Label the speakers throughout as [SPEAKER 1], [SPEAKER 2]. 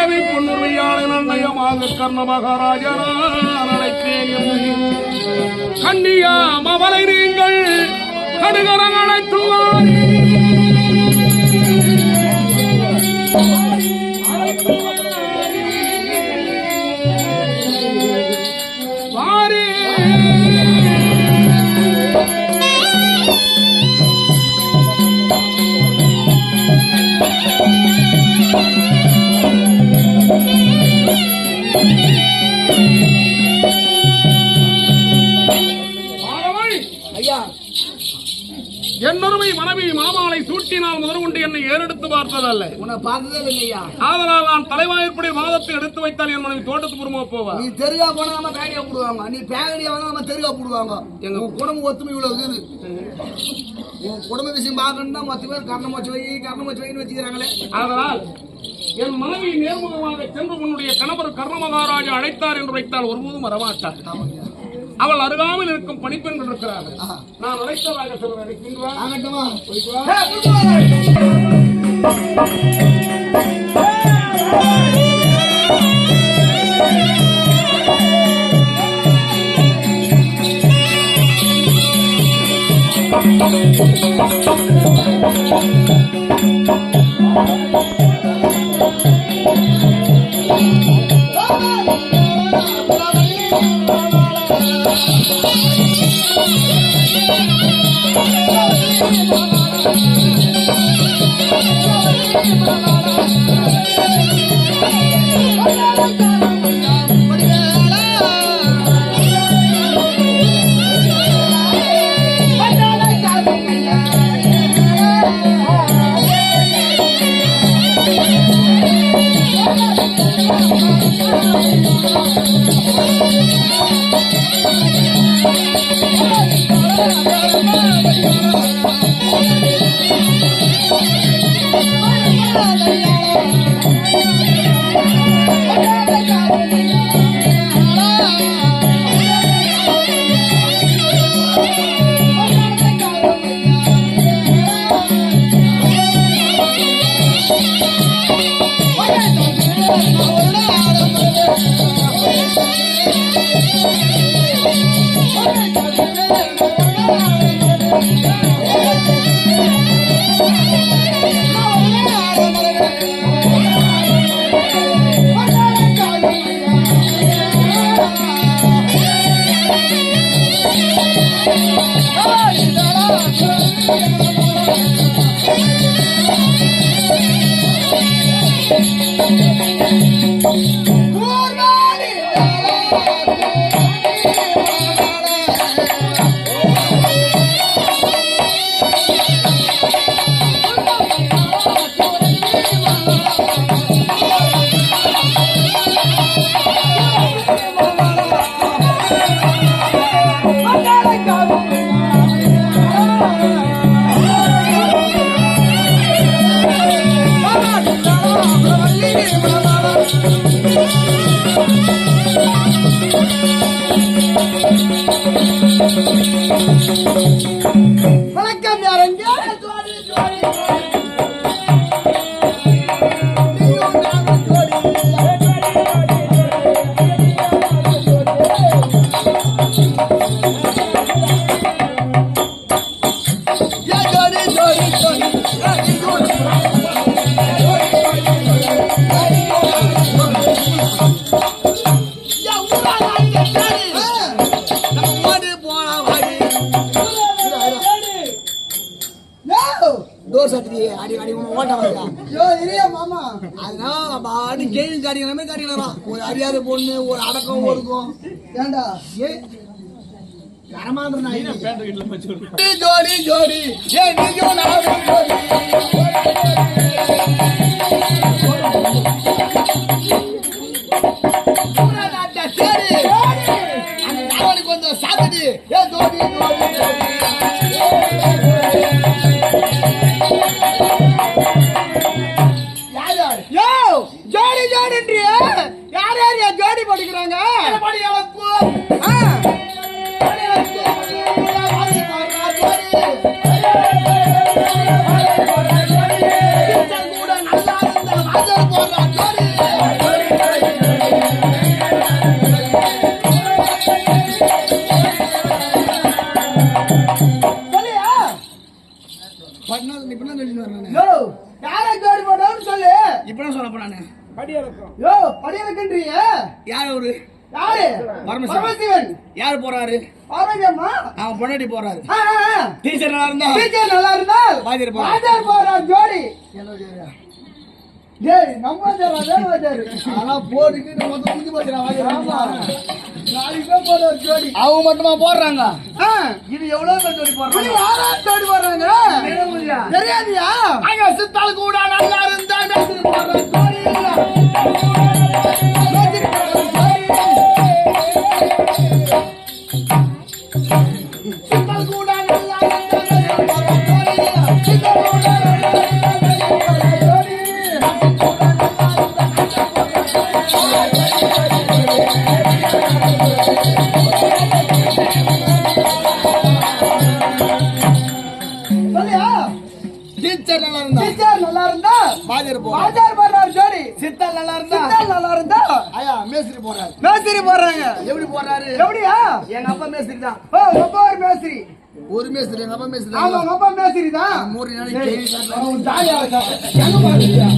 [SPEAKER 1] தேவி பொன்னுமையாளன் அன்னையமாக கர்ண மகாராஜா கண்ணியாம் அவளை நீங்கள் கடுகரம் அழைத்துவார். என்னொருமை மனைவி மாமாலை சூட்டினால் முதற்கொண்டு என்னை ஏறெடுத்து பார்த்ததல்ல
[SPEAKER 2] உன்னை பார்த்ததே இல்லைங்க ஐயா
[SPEAKER 1] ஆதலால் நான் தலைவாயிற்படி வாதத்தை எடுத்து வைத்தால் என் மனைவி தோட்டத்து புறமா போவா
[SPEAKER 2] நீ தெருகா போனா நம்ம போடுவாங்க. நீ பேகடியா வந்தா நம்ம தெருகா போடுவாங்க. எங்க குடும்ப ஒத்துமை இவ்வளவு இருக்குது. உன் குடும்ப விஷயம் பார்க்கணும்னா மொத்த பேர் கர்ணம் வச்சு வை கர்ணம் வச்சு வைன்னு வச்சுக்கிறாங்களே.
[SPEAKER 1] ஆதலால் என் மனைவி நேர்முகமாக சென்று உன்னுடைய கணவர் கர்ணமகாராஜா அழைத்தார் என்று வைத்தால் ஒருபோதும் வரமாட்டார். அவள் அருகாமையில் இருக்கும் பணிப்பெண்கள் இருக்கிறார்கள். நான் அழைத்ததாக சொல்றேன்
[SPEAKER 2] ஆகட்டுமா?
[SPEAKER 1] போயிட்டு வா.
[SPEAKER 2] Yeah. வணக்கம் ஒரு அறியாத பொண்ணு ஒரு அடக்கம் ஒடுக்கும்
[SPEAKER 3] ஏண்டா
[SPEAKER 2] ஏ? ஜோடி ஜோடி. ஏ நீயும் நானும் ஜோடி. அவரு
[SPEAKER 3] யாரு?
[SPEAKER 2] பரமசிவன்.
[SPEAKER 3] பரமசிவன்.
[SPEAKER 2] யார் போறாரு?
[SPEAKER 3] ஆரோக்கியமா
[SPEAKER 2] அவன் பொண்டாட்டி போறாரு. டீச்சர் நல்லா இருந்தா?
[SPEAKER 3] டீச்சர் நல்லா இருந்தால்
[SPEAKER 2] வாத்தியார் போறார்.
[SPEAKER 3] போறார் ஜோடி? டேய் நம்ம வாத்தியார் அதே வாத்தியார்?
[SPEAKER 2] ஆனா.
[SPEAKER 3] ஆமா. போறார்
[SPEAKER 2] அவங்க மட்டுமா போடுறாங்க? இது எவ்வளவு ஜோடி போடுறாங்க?
[SPEAKER 3] தெரியாதியா?
[SPEAKER 2] சித்தாள் கூட நல்லா இருந்தா
[SPEAKER 3] போறாரு போடுறார் ஜோடி
[SPEAKER 2] சித்தாள் நல்லா இருந்தா
[SPEAKER 3] சித்தாள் நல்லா இருந்தா
[SPEAKER 2] ஐயா மேஸ்திரி போறாரு
[SPEAKER 3] மேஸ்திரி போடுறாங்க
[SPEAKER 2] எப்படி போறாரு
[SPEAKER 3] எப்படியா
[SPEAKER 2] எங்க அப்பா மேஸ்திரி தான்
[SPEAKER 3] ஓ அப்பா ஒரு மேஸ்திரி
[SPEAKER 2] ஒரு மேஸ்திரி எங்க அப்பா மேஸ்திரி
[SPEAKER 3] ஆமா உங்க அப்பா மேஸ்திரி தான்
[SPEAKER 2] மூணு நாளைக்கு.
[SPEAKER 3] அவன் ஜாலியா இருக்கான். எங்க பாக்குறியா?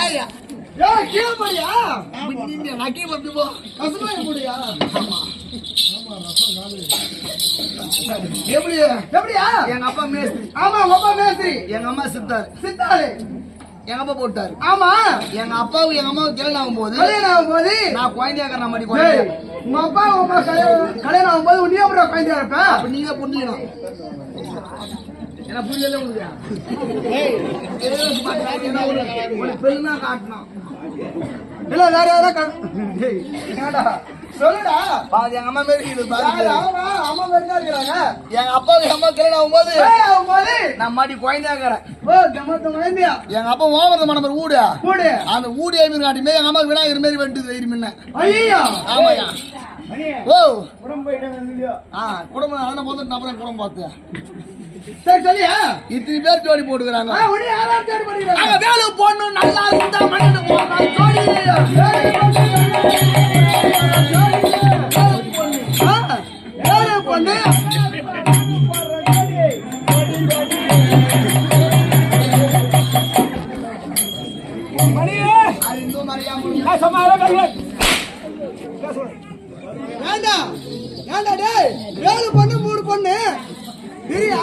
[SPEAKER 2] ஏய்யா,
[SPEAKER 3] ஏய், கீழே போறியா?
[SPEAKER 2] இப்படி நின்னு நக்கி வந்து போ.
[SPEAKER 3] கசுமாய் போறியா?
[SPEAKER 2] எப்படி
[SPEAKER 3] எப்படியா?
[SPEAKER 2] எங்க அப்பா மேஸ்திரி.
[SPEAKER 3] ஆமா உங்க அப்பா மேஸ்திரி.
[SPEAKER 2] எங்க அம்மா சித்தாரு
[SPEAKER 3] சித்தாளு.
[SPEAKER 2] எங்க அப்பா போட்டாரு.
[SPEAKER 3] ஆமா.
[SPEAKER 2] எங்க அப்பாவும் எங்க அம்மாவும் கல்யாணம் ஆகும்போது
[SPEAKER 3] கல்யாணம் ஆகும்போது?
[SPEAKER 2] நான் குழந்தையாக்கிற மாதிரி
[SPEAKER 3] ஏய்,
[SPEAKER 2] குழந்தை.
[SPEAKER 3] உங்க அப்பா உங்க அம்மா கல்யாணம் கல்யாணம் ஆகும்போது நீ அப்புறம் குழந்தையா இருப்ப
[SPEAKER 2] அப்ப நீங்க புரிஞ்சுக்கணும். என்ன புரியல உங்களுக்கு. பெருனா காட்டணும்.
[SPEAKER 3] இல்ல வேற யாரா க- டேய், என்னடா? சொல்லுடா.
[SPEAKER 2] பாதி எங்க அம்மா மாரி இது பாதி
[SPEAKER 3] அம்மா தான் இருக்கிறாங்க.
[SPEAKER 2] எங்க அப்பாவும் எங்க அம்மா கல்யாணம் ஆகும்போது
[SPEAKER 3] ஆகும்போது?
[SPEAKER 2] நான் மாடி குழந்தையாக்கிறேன்.
[SPEAKER 3] ஓ குழந்தையா?
[SPEAKER 2] எங்க அப்பா ஓவரத மனம் வீடு
[SPEAKER 3] கூடு
[SPEAKER 2] அந்த வீடு எமி காட்டி மாரி எங்க அம்மா விநாயகர் மாரி வந்துட்டு வெயிட் முன்ன.
[SPEAKER 3] ஐயா
[SPEAKER 2] ஆமாயா ஓ. ஆ குடும்பம் அண்ணன் நான் அப்புறம் குடும்பம் பார்த்தேன்
[SPEAKER 3] சரி சொல்லியா
[SPEAKER 2] இத்தனை பேர் ஜோடி போட்டுக்கிறாங்க. அங்க வேலு பொண்ணு நல்லா இருந்தா மண்ணு போடுறான் ஜோடி. இல்லையா?
[SPEAKER 3] பொண்ணு
[SPEAKER 2] அது இந்து மாதிரியா
[SPEAKER 3] வேண்டாம் ஏண்டா? டேய்? மூணு பொண்ணு இரியா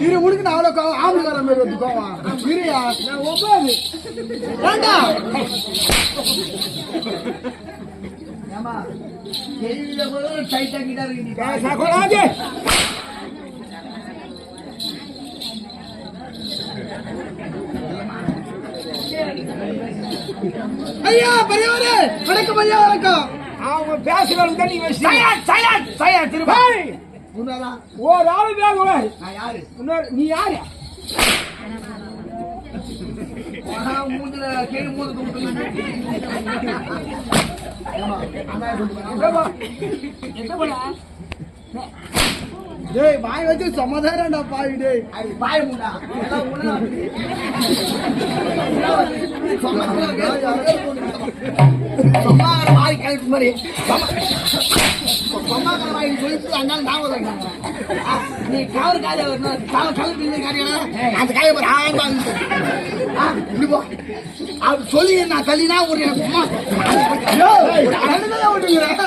[SPEAKER 3] இரு உனக்கு நான் அவ்வளோ கோவம் ஆம்பளைக்கார மாதிரி வந்து கோவம். இரியா நான் ஒன்பது வேண்டாம்
[SPEAKER 2] ஏமா கேள்வியில கூட டைட்டா கிட்ட இருக்கு
[SPEAKER 3] ஐயா பெரியவரே வணக்கம் ஐயா வணக்கம்.
[SPEAKER 4] அவங்க பேசுறது தான் நீ வச்சு
[SPEAKER 2] சைலண்ட் சைலண்ட் சைலண்ட் திரும்ப. உண்மைதான்
[SPEAKER 4] ஒரு ஆளு பேசுவ
[SPEAKER 2] நான் யாரு?
[SPEAKER 4] இன்னொரு நீ யாரு?
[SPEAKER 2] மூஞ்சில
[SPEAKER 4] என்ன பண்ண
[SPEAKER 3] டேய் வாய் வச்சு டேய்.
[SPEAKER 2] அது பாய முண்டா எல்லாம் உள்ள சொன்னாங்கிற மாதிரி கழிப்பு மாதிரி சொன்னாங்கிற மாதிரி சொல்லிட்டு இருக்காங்க. ஆ, நீ கவர் காய வரணும். கவர் கலர் காரியம் அந்த காய ஒரு ஆயிரம் இப்படி போ. அது சொல்லி நான் தள்ளினா ஒரு
[SPEAKER 3] அண்ணன் விட்டுங்கிறேன்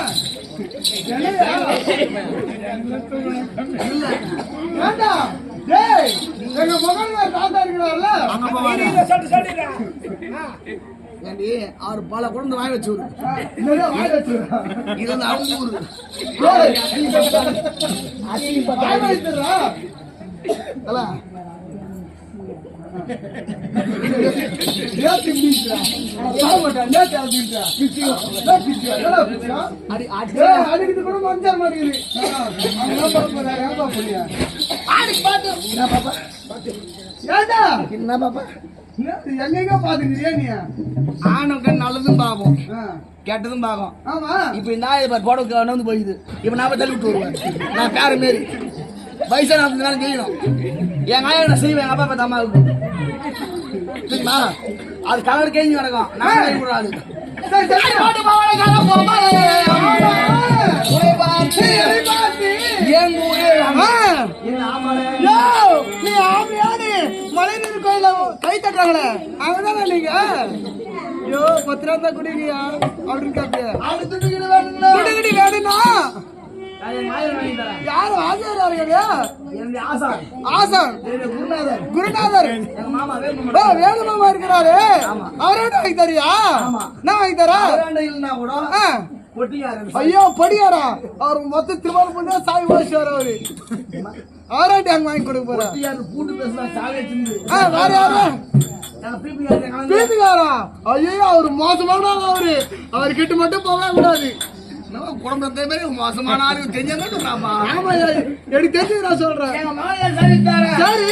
[SPEAKER 3] வேண்டாம் டேய் எங்க மகன் தாத்தா இருக்கிறார்ல.
[SPEAKER 2] ஏண்டி அவர் பல குழந்தை
[SPEAKER 3] வாய் வச்சு
[SPEAKER 2] இது வந்து அவங்க ஊரு.
[SPEAKER 3] டேய் வாய் வைத்துறா
[SPEAKER 2] அல்ல
[SPEAKER 3] நேத்து மீன்றா சாமட்டா நேத்து அப்படின்றா பிச்சியோ? பிச்சியோ? என்ன பிச்சியோ?
[SPEAKER 2] அடி அடி.
[SPEAKER 3] டேய் அடிக்குது கூட மஞ்சள் மாட்டேங்குது பாப்பா
[SPEAKER 2] என்ன பாப்பா?
[SPEAKER 3] எங்கெங்க பாத்துக்கிறியா நீ?
[SPEAKER 2] ஆணுக்கு நல்லதும்
[SPEAKER 3] ஆ.
[SPEAKER 2] கெட்டதும்
[SPEAKER 3] ஆமா.
[SPEAKER 2] இப்ப இந்த பாரு போடக்கு வந்து போயிடுது இப்ப நான் தள்ளி விட்டு வருவேன். நான் பேர மாரி வயசா நாற்பது நாள் செய்யணும் என் ஆயா நான் செய்வேன்? எங்க அப்பா பார்த்த அம்மாவுக்கு சரிங்களா? அது கலர் கேள்வி நடக்கும் நான் கை விடாது
[SPEAKER 3] சரி சரி.
[SPEAKER 2] பாட்டு பாவாடை காலம் போவாடே.
[SPEAKER 3] சொல்றாங்களே அவங்கதானே நீங்க? ஐயோ பத்து ரூபா தான் குடிக்கியா அப்படின்னு கேட்டு வேணும்னா. யாரு
[SPEAKER 2] ஆசா குருநாதர்.
[SPEAKER 3] குருநாதர்
[SPEAKER 2] மாமா
[SPEAKER 3] இருக்கிறாரு. அவரோட வாங்கி தரியா? நான் வாங்கி தரா ஐயோ படியாரா? அவர் மொத்த திருமணம் பண்ணா சாய் வாசியார் அவரு. அவராட்டி அங்க வாங்கி கொடுக்க போறா.
[SPEAKER 2] பொட்டியாரு பூட்டு பேசுனா சாவே
[SPEAKER 3] ஆ, வேற யாரு? ஐயோ அவரு மோசமானவங்க அவரு. அவர் கிட்ட மட்டும் போகவே கூடாது.
[SPEAKER 2] நம்ம குடும்பத்தை மாதிரி மோசமான ஆளு தெரிஞ்சாமா
[SPEAKER 3] ஆமா எனக்கு தெரிஞ்சு நான் சொல்றேன் சரி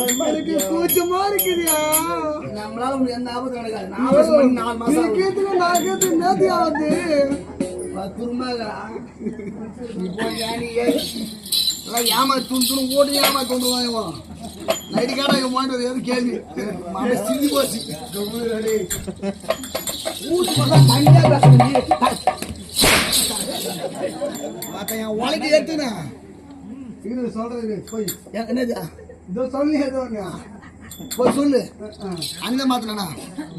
[SPEAKER 3] எனக்கு கூச்சமா இருக்குதுயா?
[SPEAKER 2] நம்மளால உங்களுக்கு எந்த ஆபத்து நடக்காது நாலு மாசம்
[SPEAKER 3] நான் கேட்டு நேத்தியா வந்து
[SPEAKER 2] பத்துருமாக்கா இப்போ ஏனி ஏமா துணி துணி ஓட்டு ஏமா கொண்டு வாங்க நைட்டு கேட்டா இங்க மாட்டு எது கேள்வி. மாட்ட சிந்தி போச்சு. ஊட்டு பார்த்தா என் ஏத்துனா
[SPEAKER 3] இது சொல்றது போய்.
[SPEAKER 2] என்னது?
[SPEAKER 3] இதோ சொல்லி ஏதோ.
[SPEAKER 2] போய் சொல்லு. அந்த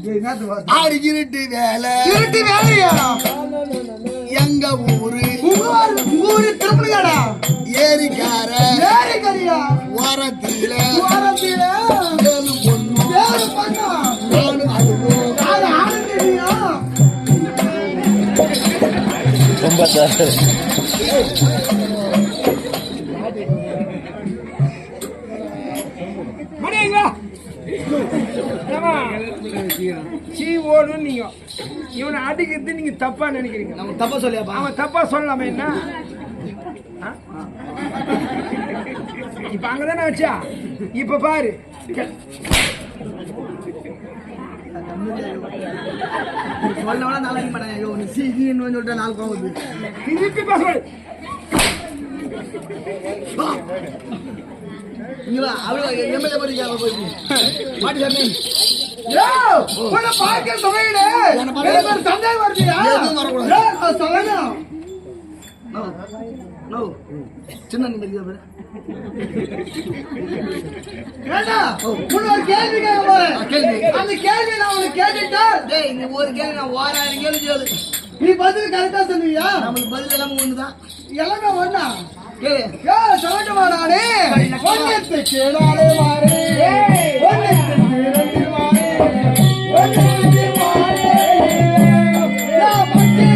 [SPEAKER 3] என்னது பாத்து?
[SPEAKER 2] ஆடிக்கிட்டு வேலை.
[SPEAKER 3] இருட்டு வேலையா?
[SPEAKER 2] எங்க ஊரு?
[SPEAKER 3] ஊரு- திருப்பணியாடா
[SPEAKER 2] ஏரிக்கார.
[SPEAKER 3] வேலை கரியா
[SPEAKER 2] ஓரத்தில.
[SPEAKER 3] வாரத்தில
[SPEAKER 2] ஏழு பொண்ணு? அதுவும்
[SPEAKER 4] மணியங்க அடிக்கிறது நீங்க தப்பா நினைக்கிறீங்க.
[SPEAKER 2] நம்ம தப்பா சொல்லியாப்பா.
[SPEAKER 4] அவன் தப்பா சொல்லலாமா என்ன? இப்ப அங்கதானே வச்சா இப்ப பாரு. திருப்பி பேச
[SPEAKER 2] சின்ன
[SPEAKER 3] கேள்வி. அந்த கேள்வி நான் உனக்கு கேட்டுட்டா
[SPEAKER 2] டேய் நீ ஒரு கேள்வி நான் ஓராயிரம் கேள்வி கேளு.
[SPEAKER 3] நீ பதில் கரெக்டா சொல்லுவியா?
[SPEAKER 2] நம்மளுக்கு பதில் எல்லாமே ஒண்ணுதான்.
[SPEAKER 3] எல்லாமே ஒண்ணா? சொல்லட்டுமா நானே? ஒன்னுத்துக்கு நாலு மாறு ஒன்னுத்துக்கு ரெண்டு மாறு ஒன்னுத்துக்கு மாறு ஏ, பட்டி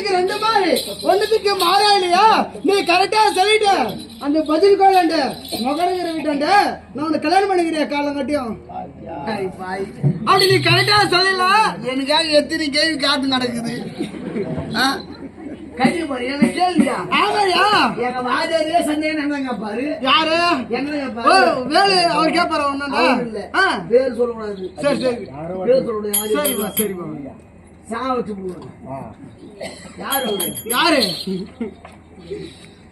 [SPEAKER 3] ஒண்ணுத்துக்கு ரெண்டு மாறு ஒண்ணுத்துக்கு மாறா இல்லையா? நீ கரெக்டா சொல்லிட்ட. அந்த பதில் கோலாண்ட மகனுங்கிற வீட்டாண்ட நான் உன்னை கல்யாணம் பண்ணிக்கிறேன் காலம் கட்டியும் அப்படி நீ கரெக்டா சொல்லல.
[SPEAKER 2] எனக்காக எத்தனை கேள்வி காத்து நடக்குது?
[SPEAKER 3] அவர் கேட்பாரு ஒண்ணு
[SPEAKER 2] அவர் இல்ல.
[SPEAKER 3] ஆ.
[SPEAKER 2] பேர் சொல்லக்கூடாது.
[SPEAKER 3] சரி சரி.
[SPEAKER 2] பேர் சொல்லக்கூடாது
[SPEAKER 3] சரிப்பா சரிப்பா
[SPEAKER 2] சா வச்சு போடுவேன் யார்?
[SPEAKER 3] யாரு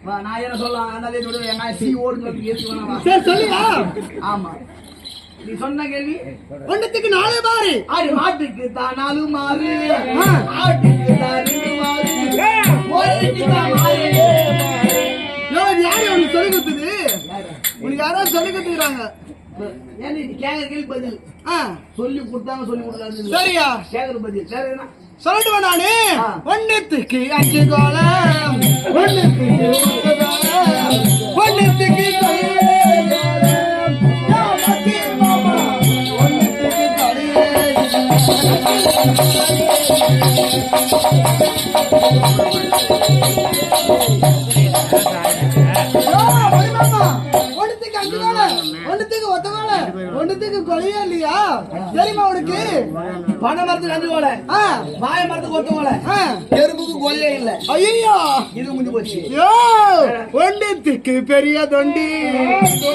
[SPEAKER 2] வா, நான் என்ன சொல்லலாம் அதனாலே சொல்லுவேன் எங்க சி ஓடுன்னு சொல்லி எதுக்கு வேணாம்.
[SPEAKER 3] சரி சொல்லுயா
[SPEAKER 2] ஆமா. நீ சொன்ன கேள்வி?
[SPEAKER 3] ஒண்ணுத்துக்கு நாலு மாறு.
[SPEAKER 2] ஆடு மாட்டுக்கு தான் நாலு மாறு.
[SPEAKER 3] ஆ.
[SPEAKER 2] ஆட்டுக்கு தான் ரெண்டு மாறு
[SPEAKER 3] யாரு? உனக்கு சொல்லி கொடுத்தது. உனக்கு யாரோ சொல்லி கொடுத்துக்கிறாங்க
[SPEAKER 2] ஏன் நீ கேட்கற கேள்வி பதில்?
[SPEAKER 3] ஆ,
[SPEAKER 2] சொல்லி கொடுத்தாங்க சொல்லி கொடுத்தாங்க
[SPEAKER 3] சரியா?
[SPEAKER 2] கேட்கற பதில். என்ன?
[SPEAKER 3] சொல்லட்டுமா நானு. ஒன்னத்துக்கு அஞ்சு கோலம். ஒன்னத்துக்கு ஒன்னத்துக்கு கையிலே கோலம். வழியே இல்லையா? தெரியுமா உனக்கு?
[SPEAKER 2] பனை மரத்துக்கு அஞ்சு போல
[SPEAKER 3] ஆ
[SPEAKER 2] மரத்துக்கு ஒட்டு போல
[SPEAKER 3] ஆ
[SPEAKER 2] எறும்புக்கு கொல்லே இல்ல.
[SPEAKER 3] ஐயோ
[SPEAKER 2] இது முடிஞ்சு போச்சு.
[SPEAKER 3] யோ ஒன்னத்துக்கு பெரிய தொண்டி.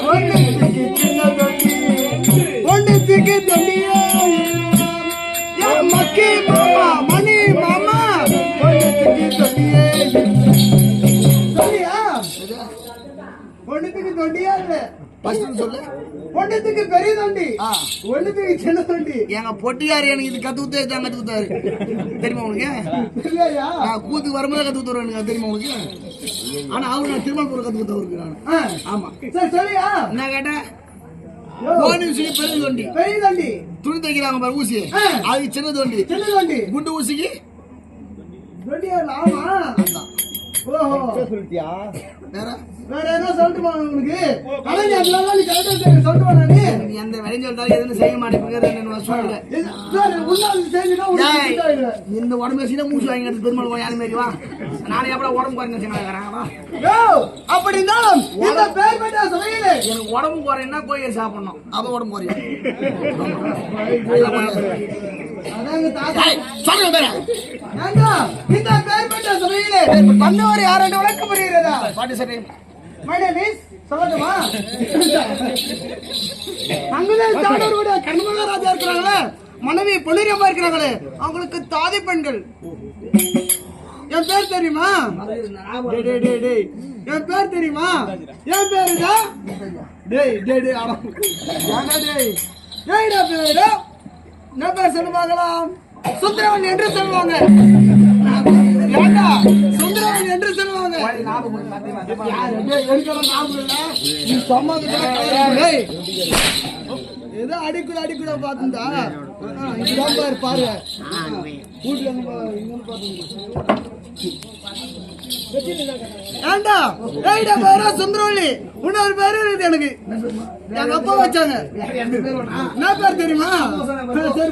[SPEAKER 3] ஒன்னத்துக்கு சின்ன தொண்டி. ஒன்னத்துக்கு தொண்டியே. யா மக்கி மாமா மணி மாமா. ஒன்னத்துக்கு தொண்டியே. சொல்லியா ஒன்னத்துக்கு தொண்டியா இல்ல
[SPEAKER 2] ஃபர்ஸ்ட் சொல்லு.
[SPEAKER 3] ஒன்னத்துக்கு பெரிய தொண்டி.
[SPEAKER 2] ஆ.
[SPEAKER 3] ஒன்னத்துக்கு சின்ன தொண்டி.
[SPEAKER 2] எங்க பொட்டியார் எனக்கு இது கத்து கொடுத்தே தான் கத்து கொடுத்தாரு தெரியுமா உனக்கு
[SPEAKER 3] இல்லையா
[SPEAKER 2] நான் கூத்துக்கு வரும்போது கத்து கொடுத்தாரு எனக்கு தெரியுமா உனக்கு ஆனா அவரு நான் திருமணம் கத்து கொடுத்தவருக்கு நான். ஆமா.
[SPEAKER 3] சரி சொல்லியா?
[SPEAKER 2] என்ன கேட்டேன்
[SPEAKER 3] யோ,
[SPEAKER 2] கோணி ஊசிக்கு பெரிய தொண்டி.
[SPEAKER 3] பெரிய தொண்டி.
[SPEAKER 2] துணி தைக்கிறாங்க பாரு ஊசி. அது சின்ன தொண்டி.
[SPEAKER 3] சின்ன தொண்டி.
[SPEAKER 2] குண்டு ஊசிக்கு?
[SPEAKER 3] ஆமா. ஓஹோ.
[SPEAKER 2] வேற?
[SPEAKER 3] வேற என்ன சொல்லட்டுமா உங்களுக்கு? கலைஞர் நீ கரெக்டா சொல்லட்டுமா நானு
[SPEAKER 2] நீ. எந்த வேலையும் சொல்றாரு எதுவும் செய்ய மாட்டேங்க
[SPEAKER 3] சுத்தாயிடும்.
[SPEAKER 2] இந்த உடம்பு சீனா மூச்சு வாங்கி எடுத்து பெருமாள் போய் யாரு மாரி வா. நானே எப்படா உடம்பு குறைஞ்ச
[SPEAKER 3] யோ, அப்படி இருந்தாலும் இந்த பேர் பெற்ற சபையிலே
[SPEAKER 2] எனக்கு உடம்பு குறையுன்னா கோயில் சாப்பிடணும். அப்ப உடம்பு குறையும்.
[SPEAKER 3] அதாங்க இந்த பேர் பெற்ற சபையிலே பண்ணவர் யாரென்று விளக்கம் புரிகிறதா
[SPEAKER 2] பாட்டு சரி
[SPEAKER 3] My name is சொல்லட்டுமா அங்கதான் சாடோருடைய கண்மகாராஜா இருக்கிறாங்களே மனைவி பொன்னிரியம்மா இருக்கிறாங்களே அவங்களுக்கு தாதி பெண்கள் என் பேர் தெரியுமா டேய், டேய், டேய், டேய். என் பேர் தெரியுமா என் பேர் இதா? டேய் டேய் டேய் அட. டேய் டேய் ஏய்டா பேரு என்ன சொல்லுவாங்களாம்? சுந்தரவன் என்று சொல்லுவாங்க. ஏண்டா? சுந்தரவன் என்று சொல்லுவாங்க. ஞாபகம் நீ சொன்னதுக்கெல்லாம் ஏதோ அடிக்குட அடிக்குட பாத்துந்தா இங்கதான் பாரு பாரு. வீட்டுல பாத்துங்க. ஏண்டா? ஏய்டா பேரா சுந்தரவள்ளி. இன்னொரு பேரு இருக்குது எனக்கு. எங்க அப்பா வச்சாங்க. என்ன பேர் தெரியுமா? சரி,